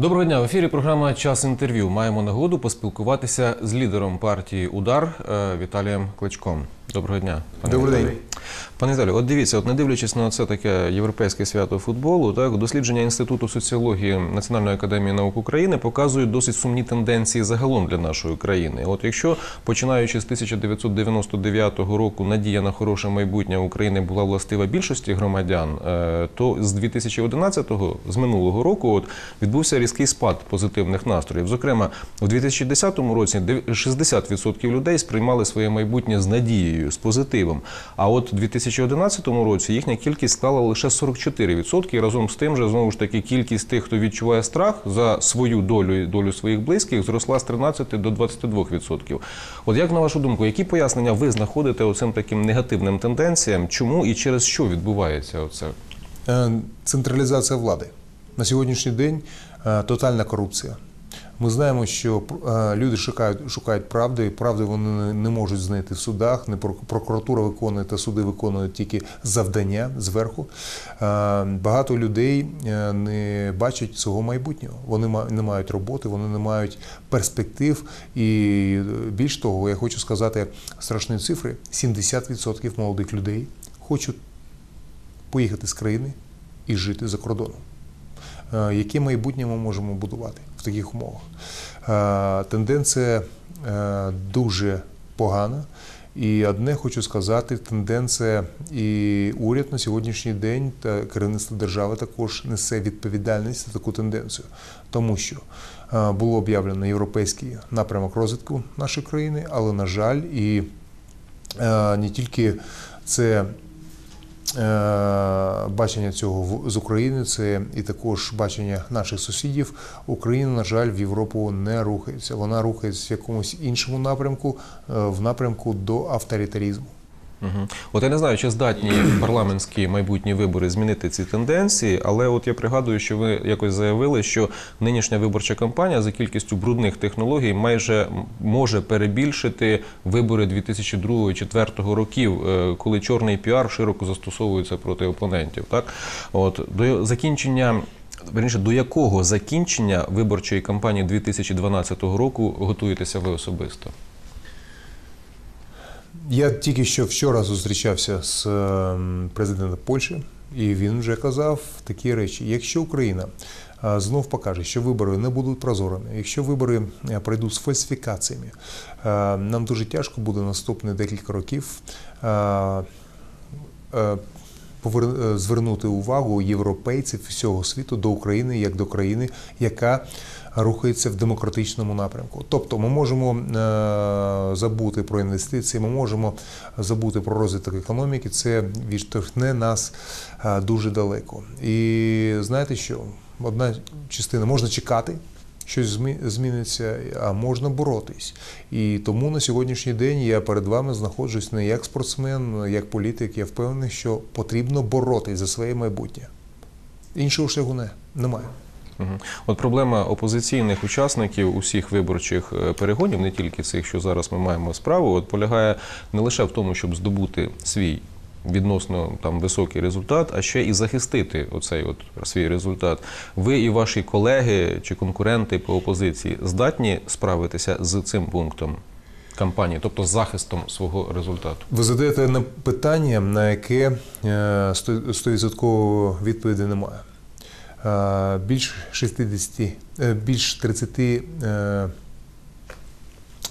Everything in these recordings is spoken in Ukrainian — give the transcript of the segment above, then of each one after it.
Доброго дня. В ефірі програма Час інтерв'ю. Маємо нагоду поспілкуватися з лідером партії Удар е, Віталієм Кличком. Доброго дня. пане Добрий день. Пане Віталію, от дивіться, от не дивлячись на це таке європейське свято футболу, так дослідження інституту соціології Національної академії наук України показують досить сумні тенденції загалом для нашої країни. От якщо починаючи з 1999 року надія на хороше майбутнє України була властива більшості громадян, е, то з 2011-го, з минулого року, от відбувся різкий спад позитивних настроїв. Зокрема, у 2010 році дев- 60% людей сприймали своє майбутнє з надією, з позитивом. А от у 2011 році їхня кількість склала лише 44%. І разом з тим же знову ж таки кількість тих, хто відчуває страх за свою долю і долю своїх близьких, зросла з 13 до 22%. От як на вашу думку, які пояснення ви знаходите оцим таким негативним тенденціям? Чому і через що відбувається оце? Е, Централізація влади на сьогоднішній день е, тотальна корупція. Ми знаємо, що е, люди шукають, шукають правди, і правди вони не- можуть знайти в судах. Не прок- прокуратура виконує та суди виконують тільки завдання зверху. Е, Багато людей е, не бачать свого майбутнього. Вони не мають роботи, вони не мають перспектив. І більш того, я хочу сказати страшні цифри: 70% молодих людей хочуть поїхати з країни і жити за кордоном. Е, Яке майбутнє ми можемо будувати в таких умовах? Е, Тенденція е, дуже погана. І одне хочу сказати: тенденція і уряд на сьогоднішній день та керівництво держави також несе відповідальність за таку тенденцію, тому що було об'явлено європейський напрямок розвитку нашої країни, але на жаль, і не тільки це бачення цього з України, це і також бачення наших сусідів. Україна, на жаль, в Європу не рухається. Вона рухається в якомусь іншому напрямку, е, в напрямку до авторитарізму. Угу. От я не знаю, чи здатні парламентські майбутні вибори змінити ці тенденції, але от я пригадую, що ви якось заявили, що нинішня виборча кампанія за кількістю брудних технологій майже може перебільшити вибори 2002-2004 років, е, коли чорний піар широко застосовується проти опонентів. Так, от до закінчення. Верніше, до якого закінчення виборчої кампанії 2012 року готуєтеся ви особисто? Я тільки що вчора зустрічався з ем, президентом Польщі, і він вже казав такі речі: якщо Україна е, знов покаже, що вибори не будуть прозорими, якщо вибори е, пройдуть з фальсифікаціями, е, нам дуже тяжко буде наступні декілька років. Е, Звернути увагу європейців всього світу до України як до країни, яка рухається в демократичному напрямку. Тобто ми можемо е, забути про інвестиції, ми можемо забути про розвиток економіки. Це відштовхне нас е, дуже далеко. І знаєте що? Одна частина можна чекати. Щось змі- зміниться, а можна боротись. І тому на сьогоднішній день я перед вами знаходжусь не як спортсмен, як політик. Я впевнений, що потрібно боротись за своє майбутнє. Іншого шляху не, немає. От проблема опозиційних учасників усіх виборчих е, перегонів, не тільки цих, що зараз ми маємо справу, от полягає не лише в тому, щоб здобути свій відносно там високий результат, а ще і захистити оцей от свій результат. Ви і ваші колеги чи конкуренти по опозиції здатні справитися з цим пунктом кампанії, тобто захистом свого результату. Ви задаєте на питання, на яке е, сто- стовідсотково відповіді немає. Е, Більш 60, е, більш 30 е,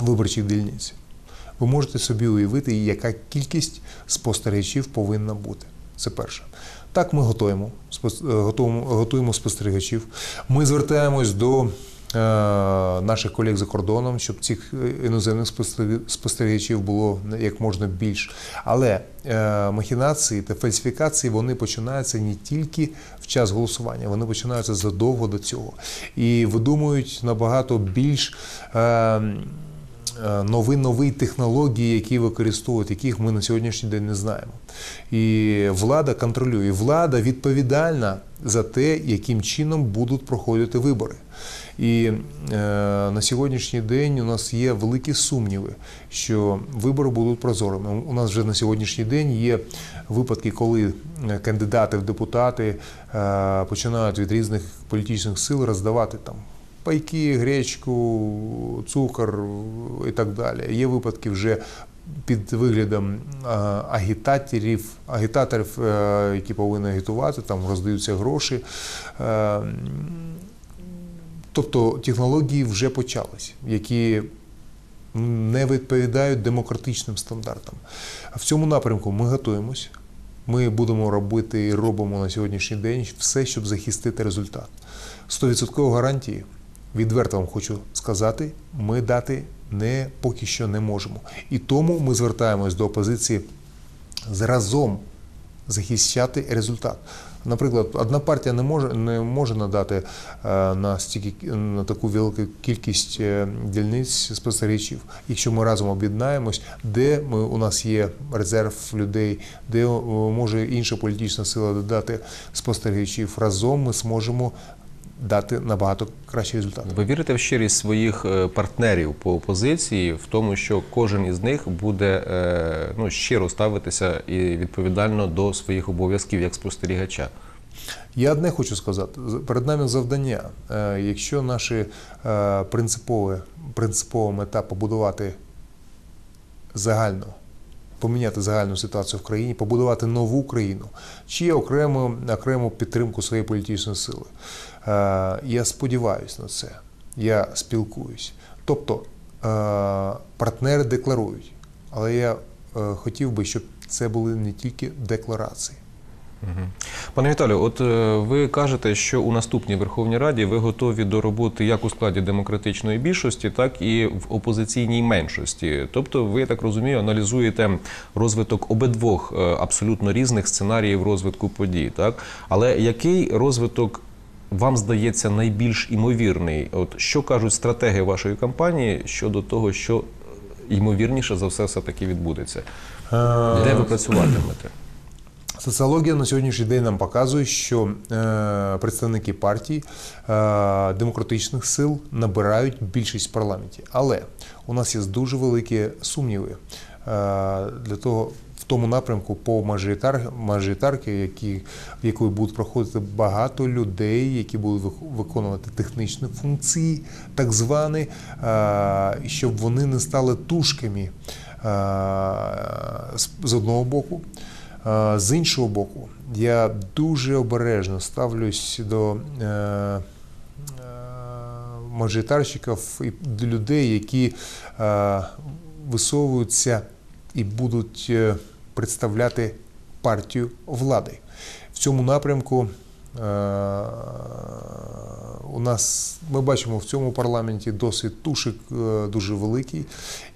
виборчих дільниць. Ви можете собі уявити, яка кількість спостерігачів повинна бути. Це перше. Так, ми готуємо, е, готуємо, готуємо спостерігачів. Ми звертаємось до е, наших колег за кордоном, щоб цих е, іноземних спостері- спостерігачів було як можна більше. Але е, махінації та фальсифікації вони починаються не тільки в час голосування, вони починаються задовго до цього і видумують набагато більш. Е, нові нові технології, які використовують, яких ми на сьогоднішній день не знаємо. І влада контролює. Влада відповідальна за те, яким чином будуть проходити вибори. І е, на сьогоднішній день у нас є великі сумніви, що вибори будуть прозорими. У нас вже на сьогоднішній день є випадки, коли е, кандидати в депутати е, починають від різних політичних сил роздавати там пайки, гречку, цукор і так далі. Є випадки вже під виглядом е, агітаторів, агітаторів, е, які повинні агітувати, там роздаються гроші. Е, Тобто технології вже почались, які не відповідають демократичним стандартам. В цьому напрямку ми готуємось. Ми будемо робити і робимо на сьогоднішній день все, щоб захистити результат. 100% гарантії, відверто вам хочу сказати, ми дати не поки що не можемо. І тому ми звертаємось до опозиції з разом захищати результат. Наприклад, одна партія не може не може надати е, на стільки на таку велику кількість е, дільниць спостерігачів. Якщо ми разом об'єднаємось, де ми у нас є резерв людей, де е, може інша політична сила додати спостерігачів, разом ми зможемо дати набагато кращий результат. Ви вірите в щирість своїх е, партнерів по опозиції в тому, що кожен із них буде е, ну, щиро ставитися і відповідально до своїх обов'язків як спостерігача? Я одне хочу сказати: перед нами завдання. Е, Якщо наші принципові, принципова мета побудувати загальну, поміняти загальну ситуацію в країні, побудувати нову країну, чи окрему, окрему підтримку своєї політичної сили. Е, Я сподіваюся на це. Я спілкуюсь. Тобто е, партнери декларують, але я е, хотів би, щоб це були не тільки декларації. Пане Віталію, от ви кажете, що у наступній Верховній Раді ви готові до роботи як у складі демократичної більшості, так і в опозиційній меншості. Тобто, ви так розумію, аналізуєте розвиток обидвох абсолютно різних сценаріїв розвитку подій. Так, але який розвиток вам здається найбільш імовірний? От що кажуть стратегії вашої кампанії щодо того, що е, ймовірніше за все все таки відбудеться? Де ви працюватимете? Соціологія на сьогоднішній день нам показує, що е, представники партій е, демократичних сил набирають більшість в парламенті. Але у нас є дуже великі сумніви е, для того. Тому напрямку по мажоритар, мажоритарки, які, в якої будуть проходити багато людей, які будуть виконувати технічні функції, так звані, е, щоб вони не стали тушками е, з- одного боку. Е, З іншого боку, я дуже обережно ставлюсь до мажоритарщиків і людей, які висовуються і будуть представляти партію влади. В цьому напрямку е, у нас ми бачимо в цьому парламенті досвід тушик е, дуже великий,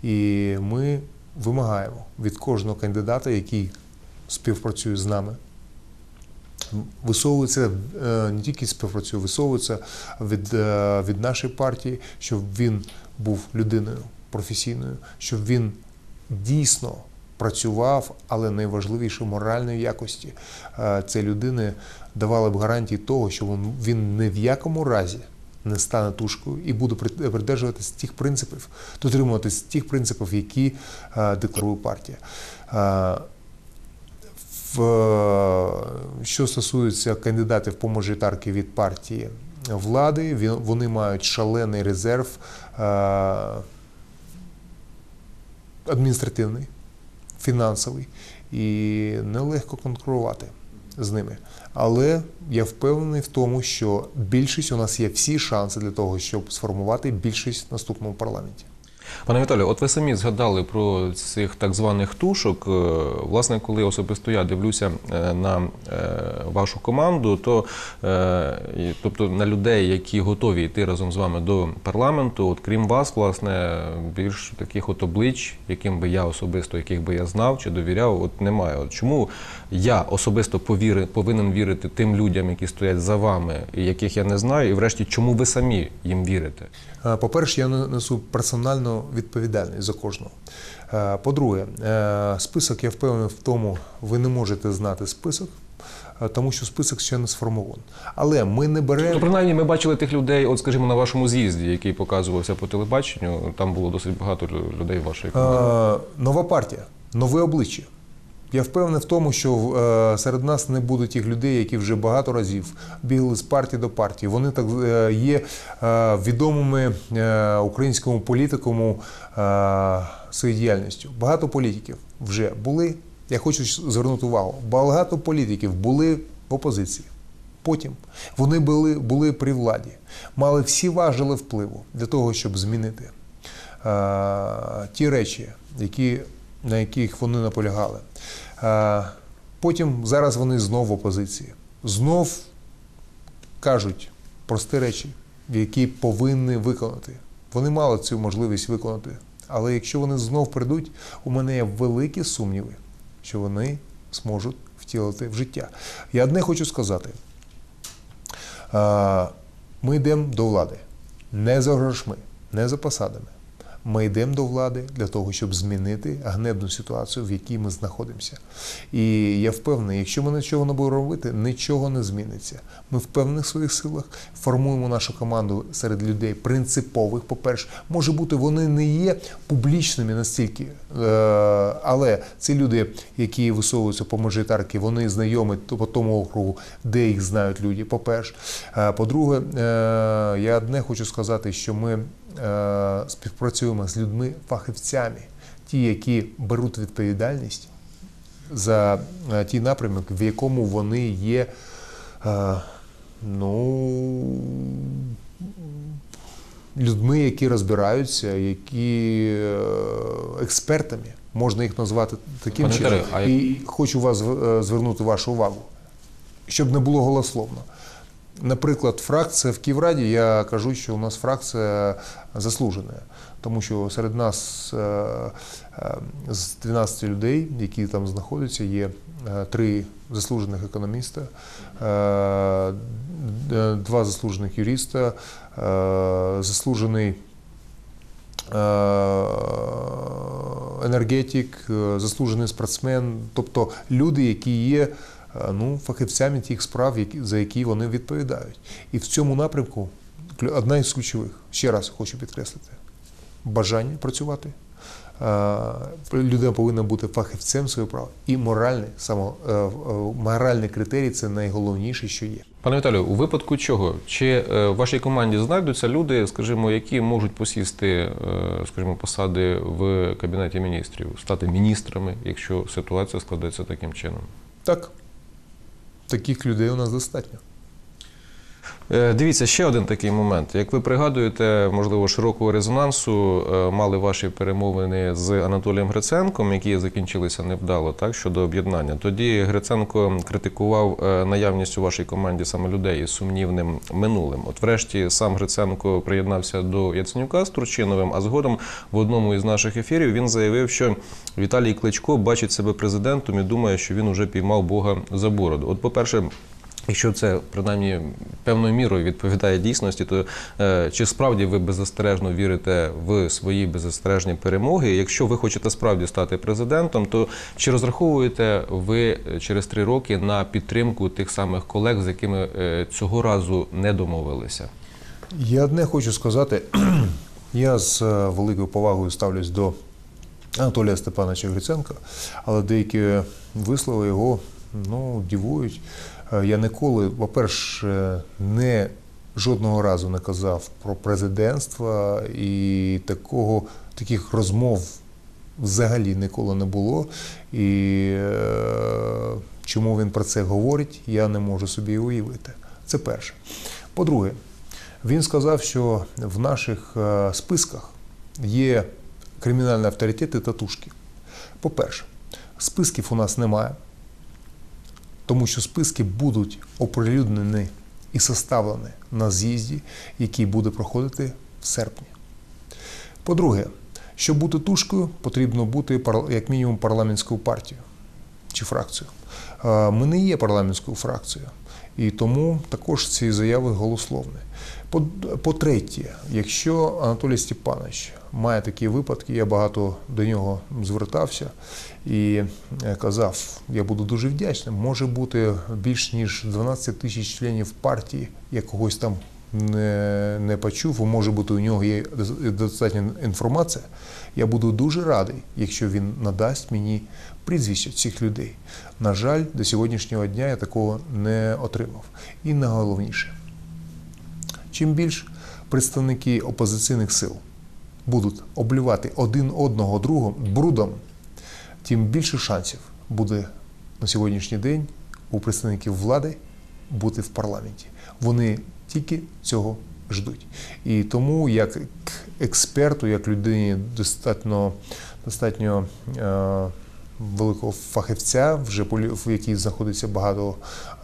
і ми вимагаємо від кожного кандидата, який співпрацює з нами. Висовується е, не тільки співпрацює, висовується від, від нашої партії, щоб він був людиною професійною, щоб він дійсно працював, але найважливіше моральної якості е, цієї людини давали б гарантії того, що він, він ні в якому разі не стане тушкою і буде при- придержуватись тих принципів, дотримуватись тих принципів, які е, декларує партія. Е, що стосується кандидатів по мажоритарки від партії влади, вони мають шалений резерв адміністративний, фінансовий, і нелегко конкурувати з ними. Але я впевнений в тому, що більшість у нас є всі шанси для того, щоб сформувати більшість в наступному парламенті. Пане Віталію, от ви самі згадали про цих так званих тушок. Е, Власне, коли особисто я дивлюся е, на е, вашу команду, то тобто на людей, які готові йти разом з вами до парламенту, от крім вас, власне, більш таких от облич, яким би я особисто, яких би я знав чи довіряв, от немає. От чому я особисто повіри, повинен вірити тим людям, які стоять за вами, і яких я не знаю, і врешті, чому ви самі їм вірите? Е, По-перше, я несу персональну максимальну відповідальність за кожного. Е, По-друге, е, список, я впевнений в тому, ви не можете знати список, е, тому що список ще не сформований. Але ми не беремо. Ну, принаймні, ми бачили тих людей, от скажімо, на вашому з'їзді, який показувався по телебаченню. Там було досить багато людей вашої команди. Е, Нова партія, нове обличчя. Я впевнений в тому, що е, серед нас не буде тих людей, які вже багато разів бігли з партії до партії. Вони так е, є е, відомими українському політикуму е, своєю діяльністю. Багато політиків вже були. Я хочу звернути увагу. Багато політиків були в опозиції. Потім вони були, були при владі, мали всі важели впливу для того, щоб змінити е, ті речі, які, на яких вони наполягали. Е, потім зараз вони знов в опозиції. Знов кажуть прості речі, які повинні виконати. Вони мали цю можливість виконати. Але якщо вони знов прийдуть, у мене є великі сумніви, що вони зможуть втілити в життя. Я одне хочу сказати: Е, ми йдемо до влади не за грошми, не за посадами. Ми йдемо до влади для того, щоб змінити гнебну ситуацію, в якій ми знаходимося. І я впевнений, якщо ми нічого не будемо робити, нічого не зміниться. Ми в своїх силах, формуємо нашу команду серед людей принципових. По-перше, може бути, вони не є публічними настільки, е, але ці люди, які висовуються по мажоритарки, вони знайомі по тому округу, де їх знають люди. По-перше, Е, по-друге, е, я одне хочу сказати, що ми співпрацюємо з людьми фахівцями, ті, які беруть відповідальність за е, ті напрямок, в якому вони є. е, Ну, людьми, які розбираються, які е, експертами, можна їх назвати таким Пане чином. А І хочу вас е, звернути вашу увагу, щоб не було голословно. Наприклад, фракція в Київраді, я кажу, що у нас фракція заслужена, тому що серед нас е, е, з 12 людей, які там знаходяться, є е, три заслужених економіста, два заслужених юриста, заслужений енергетик, заслужений спортсмен, тобто люди, які є ну, фахівцями тих справ, за які вони відповідають. І в цьому напрямку одна із ключових, ще раз хочу підкреслити, бажання працювати. Е, Людина повинна бути фахівцем своєї права. І моральний, само, е, е, моральний критерій це найголовніше, що є. Пане Віталію, у випадку чого? Чи е, в вашій команді знайдуться люди, скажімо, які можуть посісти, е, скажімо, посади в кабінеті міністрів, стати міністрами, якщо ситуація складеться таким чином? Так, таких людей у нас достатньо. Е, Дивіться, ще один такий момент. Як ви пригадуєте, можливо, широкого резонансу е, мали ваші перемовини з Анатолієм Гриценком, які закінчилися невдало, так щодо об'єднання. Тоді Гриценко критикував е, наявність у вашій команді саме людей із сумнівним минулим. От, врешті, сам Гриценко приєднався до Яценюка з Турчиновим, а згодом в одному із наших ефірів він заявив, що Віталій Кличко бачить себе президентом і думає, що він уже піймав Бога за бороду. От, по-перше, Якщо це принаймні певною мірою відповідає дійсності, то е, чи справді ви беззастережно вірите в свої беззастережні перемоги? Якщо ви хочете справді стати президентом, то чи розраховуєте ви через три роки на підтримку тих самих колег, з якими е, цього разу не домовилися? Я одне хочу сказати. Я з е, великою повагою ставлюсь до Анатолія Степановича Гриценка, але деякі вислови його ну, дивують. Е, Я ніколи, по-перше, не жодного разу не казав про президентство і такого, таких розмов взагалі ніколи не було. І е, чому він про це говорить, я не можу собі уявити. Це перше. По-друге, він сказав, що в наших е, списках є кримінальні авторитети татушки. По-перше, списків у нас немає, тому що списки будуть оприлюднені і составлені на з'їзді, який буде проходити в серпні. По-друге, щоб бути тушкою, потрібно бути як мінімум парламентською партією чи фракцією. Е, Ми не є парламентською фракцією. І тому також ці заяви голословні. По- По-третє, якщо Анатолій Степанович має такі випадки, я багато до нього звертався і е, казав, я буду дуже вдячним. Може бути більш ніж 12 тисяч членів партії, якогось там не, не почув, може бути, у нього є достатня інформація. Я буду дуже радий, якщо він надасть мені прізвища цих людей. На жаль, до сьогоднішнього дня я такого не отримав. І найголовніше, чим більш представники опозиційних сил будуть облювати один одного другом брудом, тим більше шансів буде на сьогоднішній день у представників влади бути в парламенті. Вони тільки цього ждуть. І тому, як експерту, як людині достатньо, достатньо е, великого фахівця, вже в якій знаходиться багато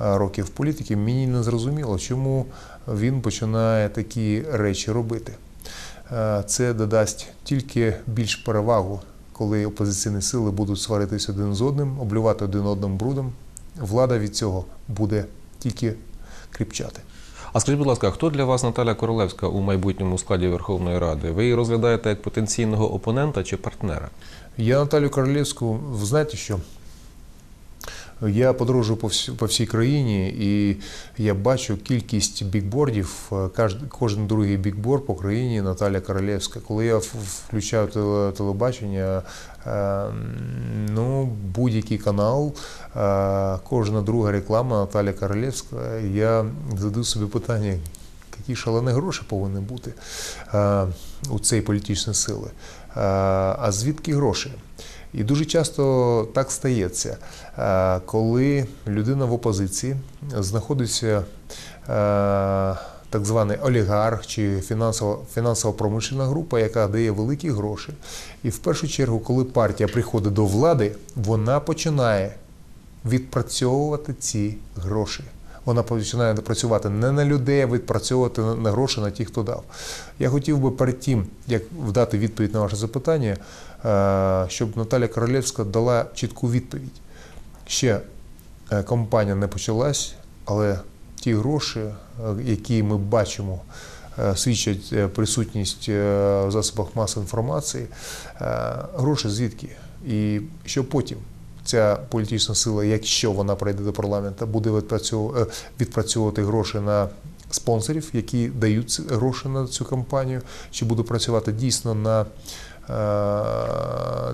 е, років в політиці, мені не зрозуміло, чому він починає такі речі робити. Е, Це додасть тільки більш перевагу, коли опозиційні сили будуть сваритися один з одним, облювати один одним брудом. Влада від цього буде тільки кріпчати. А скажіть, будь ласка, хто для вас Наталя Королевська у майбутньому складі Верховної Ради? Ви її розглядаєте як потенційного опонента чи партнера? Я Наталю Королевську, ви знаєте що? Я подорожую по, всі, по всій країні і я бачу кількість бікбордів. е, Кожен, другий бікборд по країні Наталя Королевська. Коли я включаю телебачення, ну, будь-який канал, е, кожна друга реклама Наталя Королевська, я задаю собі питання, які шалені гроші повинні бути е, у цієї політичної сили. Е, А звідки гроші? І дуже часто так стається, е, коли людина в опозиції знаходиться е, так званий олігарх чи фінансово, фінансово-промишлена група, яка дає великі гроші. І в першу чергу, коли партія приходить до влади, вона починає відпрацьовувати ці гроші. Вона починає працювати не на людей, а відпрацьовувати на- гроші на тих, хто дав. Я хотів би перед тим, як дати відповідь на ваше запитання, е, щоб Наталя Королевська дала чітку відповідь. Ще е, кампанія не почалась, але ті гроші, е, які ми бачимо, е, свідчать е, присутність в засобах масової інформації. Гроші звідки? І що потім? Ця політична сила, якщо вона прийде до парламенту, буде відпрацьовувати гроші на спонсорів, які дають гроші на цю кампанію, чи буде працювати дійсно на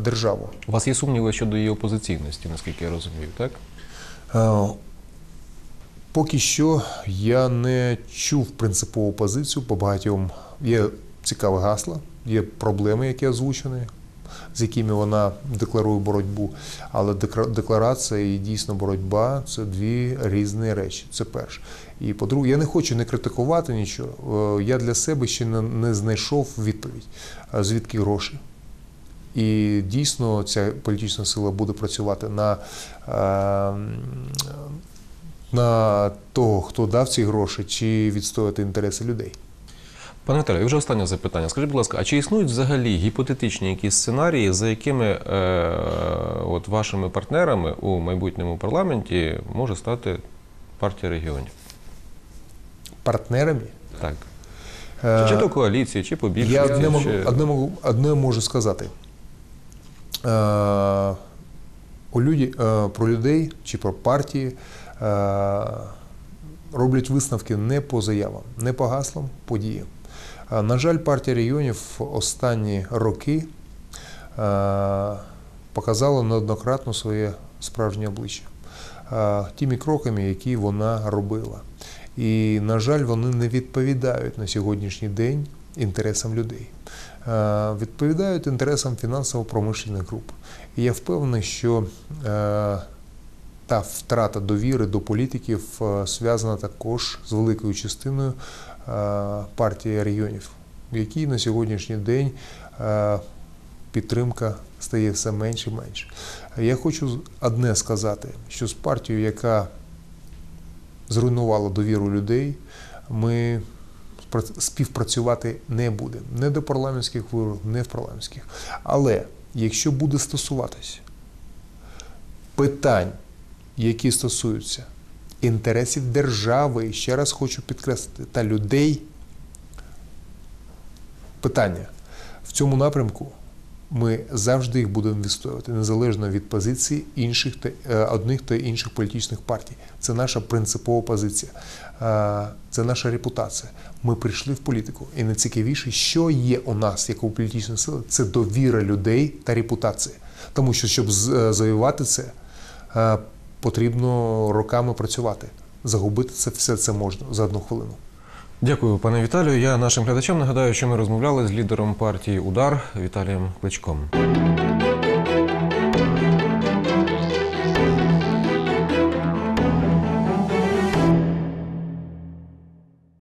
державу. У вас є сумніви щодо її опозиційності, наскільки я розумію, так? Е, Поки що я не чув принципову позицію по багатьом. Є цікаве гасло, є проблеми, які озвучені, з якими вона декларує боротьбу. Але декларація і дійсно боротьба це дві різні речі. Це перше. І по-друге, я не хочу не критикувати нічого. Е, Я для себе ще не, знайшов відповідь, звідки гроші. І дійсно ця політична сила буде працювати на, е, на того, хто дав ці гроші, чи відстояти інтереси людей. Пане Віталію, і вже останнє запитання. Скажіть, будь ласка, а чи існують взагалі гіпотетичні якісь сценарії, за якими е, от вашими партнерами у майбутньому парламенті може стати партія регіонів? Партнерами Так. Е, Чи, чи то коаліції, чи побільше. Я одне, можу, чи... одне, можу, одне можу сказати. Е, у люді, е, про людей чи про партії роблять висновки не по заявам, не по гаслам, по діям. Е, на жаль, партія регіонів останні роки е, показала неоднократно своє справжнє обличчя е, тими кроками, які вона робила. І, на жаль, вони не відповідають на сьогоднішній день інтересам людей, Е, відповідають інтересам фінансово-промишлених груп. І я впевнений, що е, та втрата довіри до політиків е, зв'язана також з великою частиною е, партії регіонів, в якій на сьогоднішній день е, підтримка стає все менше і менше. Я хочу одне сказати, що з партією, яка зруйнувала довіру людей, ми співпрацювати не будемо. Не до парламентських виборів, не в парламентських. Але якщо буде стосуватися питань, які стосуються інтересів держави, і ще раз хочу підкреслити, та людей. Питання в цьому напрямку ми завжди їх будемо відстоювати, незалежно від позиції інших та е, одних та інших політичних партій. Це наша принципова позиція, Е, це наша репутація. Ми прийшли в політику, і найцікавіше, що є у нас, як у політичної сили, це довіра людей та репутація. Тому що, щоб е, завоювати це, потрібно роками працювати. Загубити це все це можна за одну хвилину. Дякую, пане Віталію. Я нашим глядачам нагадаю, що ми розмовляли з лідером партії Удар Віталієм Кличком.